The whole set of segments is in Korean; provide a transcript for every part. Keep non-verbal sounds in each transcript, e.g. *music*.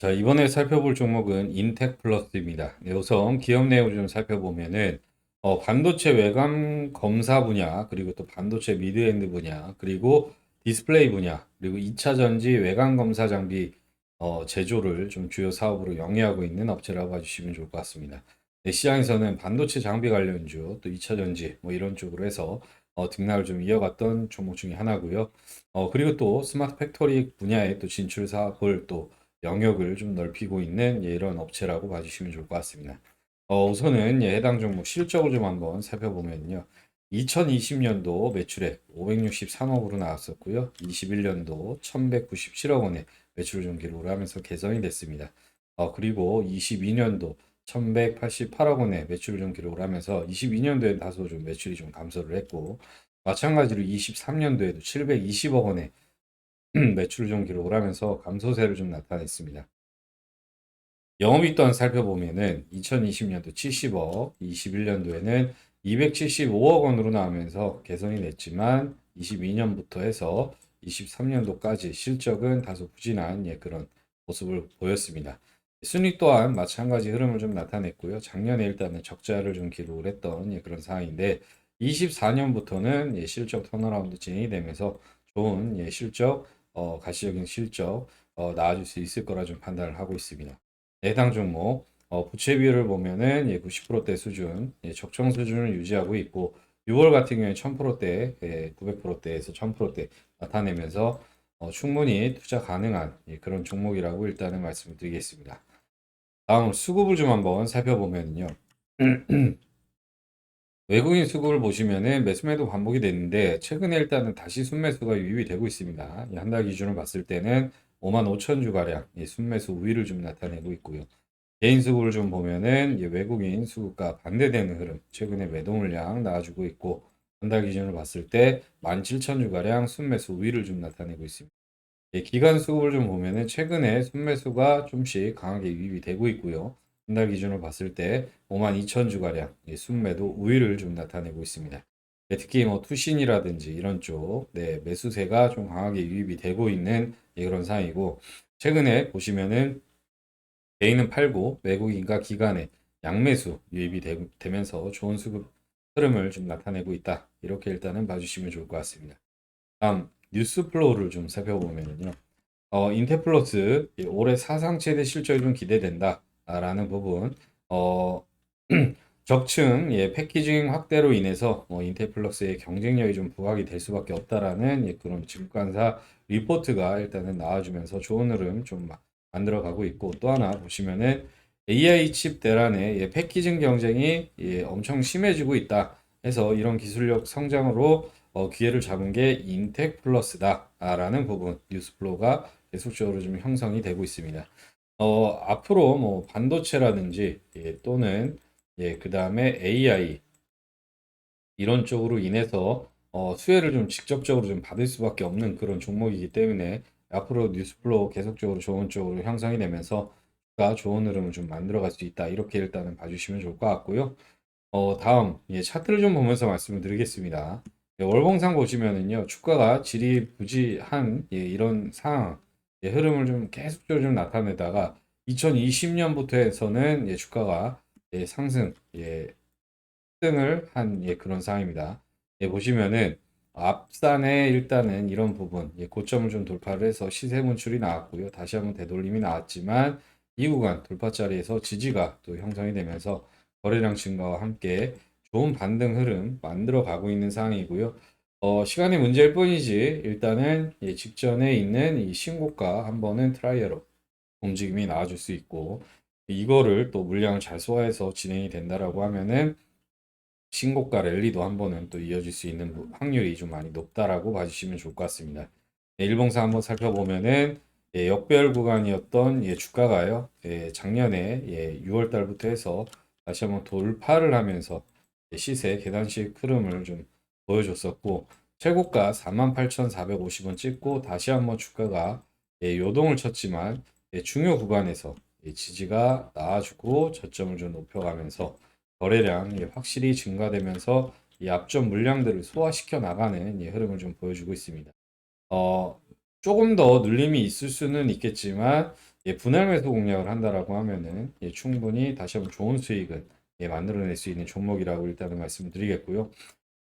자, 이번에 살펴볼 종목은 인텍 플러스입니다. 네, 우선 기업 내용을 좀 살펴보면은 어, 반도체 외관 검사 분야, 그리고 또 반도체 미드엔드 분야, 그리고 디스플레이 분야, 그리고 2차 전지 외관 검사 장비 어, 제조를 좀 주요 사업으로 영위하고 있는 업체라고 봐주시면 좋을 것 같습니다. 네, 시장에서는 반도체 장비 관련주, 또 2차 전지 뭐 이런 쪽으로 해서 어, 등락을 좀 이어갔던 종목 중에 하나고요. 어, 그리고 또 스마트 팩토리 분야에 또 진출 사업을 또 영역을 좀 넓히고 있는 예, 이런 업체라고 봐주시면 좋을 것 같습니다. 어, 우선은 예, 해당 종목 실적을 좀 한번 살펴보면요. 2020년도 매출액 563억으로 나왔었고요. 21년도 1197억 원의 매출을 좀 기록을 하면서 개선이 됐습니다. 어, 그리고 22년도 1188억 원의 매출을 좀 기록을 하면서 22년도에 다소 좀 매출이 좀 감소를 했고 마찬가지로 23년도에도 720억 원의 매출을 좀 기록을 하면서 감소세를 좀 나타냈습니다. 영업이익 또한 살펴보면은 2020년도 70억, 21년도에는 275억 원으로 나오면서 개선이 됐지만 22년부터 해서 23년도까지 실적은 다소 부진한 예, 그런 모습을 보였습니다. 순익 또한 마찬가지 흐름을 좀 나타냈고요. 작년에 일단은 적자를 좀 기록을 했던 예, 그런 상황인데 24년부터는 예, 실적 턴어라운드 진행이 되면서 좋은 예, 실적, 어, 가시적인 실적 어, 나아질 수 있을 거라 좀 판단을 하고 있습니다. 해당 종목 어, 부채 비율을 보면은 예, 90%대 수준, 예, 적정 수준을 유지하고 있고 6월 같은 경우에 1000%대, 예, 900%대에서 1000%대 나타내면서 어, 충분히 투자 가능한 예, 그런 종목이라고 일단은 말씀을 드리겠습니다. 다음 수급을 좀 한번 살펴보면요. *clears throat* 외국인 수급을 보시면은 매수매도 반복이 됐는데 최근에 일단은 다시 순매수가 유입이 되고 있습니다. 한달 기준으로 봤을 때는 5만 5천 주 가량 예, 순매수 우위를 좀 나타내고 있고요. 개인 수급을 좀 보면은 예, 외국인 수급과 반대되는 흐름, 최근에 매도 물량 나와주고 있고 한 달 기준으로 봤을 때 17,000 주 가량 순매수 우위를 좀 나타내고 있습니다. 예, 기간 수급을 좀 보면은 최근에 순매수가 좀씩 강하게 유입이 되고 있고요. 한달 기준으로 봤을 때 5만 2천 주가량 예, 순매도 우위를 좀 나타내고 있습니다. 예, 특히 뭐 투신이라든지 이런 쪽 네, 매수세가 좀 강하게 유입이 되고 있는 예, 그런 상황이고 최근에 보시면은 개인은 팔고 외국인과 기관의 양매수 유입이 되, 되면서 좋은 수급 흐름을 좀 나타내고 있다. 이렇게 일단은 봐주시면 좋을 것 같습니다. 다음 뉴스 플로우를 좀 살펴보면요. 어, 인테플러스 예, 올해 사상 최대 실적이 좀 기대된다 라는 부분. 어, *clears throat* 적층 예, 패키징 확대로 인해서 뭐 인테플러스의 경쟁력이 좀 부각이 될 수밖에 없다라는 예, 그런 증권사 리포트가 일단은 나와주면서 좋은 흐름 좀 마- 만들어가고 있고 또 하나 보시면은 AI 칩 대란의 예, 패키징 경쟁이 예, 엄청 심해지고 있다. 해서 이런 기술력 성장으로 어, 기회를 잡은 게 인텍 플러스다라는 부분 뉴스플로우가 계속적으로 좀 형성이 되고 있습니다. 어, 앞으로 뭐 반도체라든지 예, 또는 예, 그 다음에 AI 이런 쪽으로 인해서 어, 수혜를 좀 직접적으로 좀 받을 수밖에 없는 그런 종목이기 때문에 앞으로 뉴스플로우 계속적으로 좋은 쪽으로 형성이 되면서 가 좋은 흐름을 좀 만들어갈 수 있다. 이렇게 일단은 봐주시면 좋을 것 같고요. 어, 다음 예, 차트를 좀 보면서 말씀을 드리겠습니다. 예, 월봉상 보시면은요, 주가가 지리부지한 예, 이런 상황, 예, 흐름을 좀 계속적으로 좀 나타내다가 2020년부터 해서는 예, 주가가 예, 상승, 예, 등을 한 예, 그런 상황입니다. 예, 보시면은 앞산에 일단은 이런 부분 예, 고점을 좀 돌파를 해서 시세 분출이 나왔고요. 다시 한번 되돌림이 나왔지만 이 구간 돌파 자리에서 지지가 또 형성이 되면서 거래량 증가와 함께 좋은 반등 흐름 만들어 가고 있는 상황이고요. 어, 시간의 문제일 뿐이지 일단은 예, 직전에 있는 이 신고가 한 번은 트라이어로 움직임이 나와줄 수 있고 이거를 또 물량을 잘 소화해서 진행이 된다라고 하면은 신고가 랠리도 한 번은 또 이어질 수 있는 부- 확률이 좀 많이 높다라고 봐주시면 좋을 것 같습니다. 네, 일봉상 한번 살펴보면은 예, 역별 구간이었던 예, 주가가요. 예, 작년에 예, 6월 달부터 해서 다시 한번 돌파를 하면서 예, 시세 계단식 흐름을 좀 보여줬었고 최고가 48,450원 찍고 다시 한번 주가가 예, 요동을 쳤지만 예, 중요 구간에서 예, 지지가 나와주고 저점을 좀 높여가면서 거래량이 확실히 증가되면서 이 앞전 물량들을 소화시켜 나가는 예, 흐름을 좀 보여주고 있습니다. 어, 조금 더 눌림이 있을 수는 있겠지만 예, 분할 매수 공략을 한다라고 하면은 예, 충분히 다시 한번 좋은 수익을 예, 만들어낼 수 있는 종목이라고 일단은 말씀드리겠고요.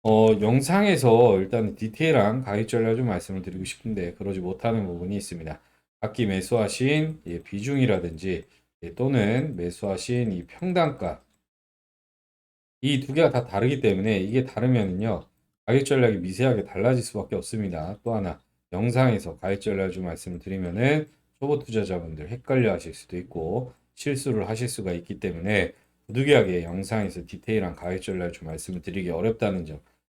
어, 영상에서 일단 디테일한 가격 전략 좀 말씀을 드리고 싶은데 그러지 못하는 부분이 있습니다. 각기 매수하신 예, 비중이라든지 예, 또는 매수하신 이 평단가 이 두 개가 다 다르기 때문에 이게 다르면은요 가격 전략이 미세하게 달라질 수밖에 없습니다. 또 하나 영상에서 가격 전략 좀 말씀을 드리면은 초보 투자자분들 헷갈려 하실 수도 있고 실수를 하실 수가 있기 때문에 부득이하게 영상에서 디테일한 가격 전략 좀 말씀을 드리기 어렵다는 점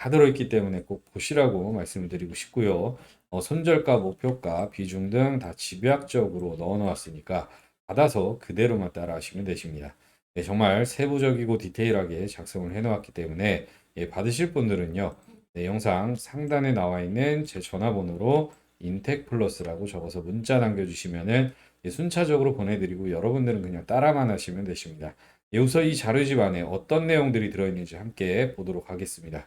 다 들어있기 때문에 꼭 보시라고 말씀을 드리고 싶고요. 어, 손절가, 목표가, 비중 등 다 집약적으로 넣어 놓았으니까 받아서 그대로만 따라 하시면 되십니다. 네, 정말 세부적이고 디테일하게 작성을 해 놓았기 때문에 예, 받으실 분들은요. 네, 영상 상단에 나와 있는 제 전화번호로 인텍 플러스라고 적어서 문자 남겨주시면은 예, 순차적으로 보내드리고 여러분들은 그냥 따라만 하시면 되십니다. 예, 우선 이 자료집 안에 어떤 내용들이 들어있는지 함께 보도록 하겠습니다.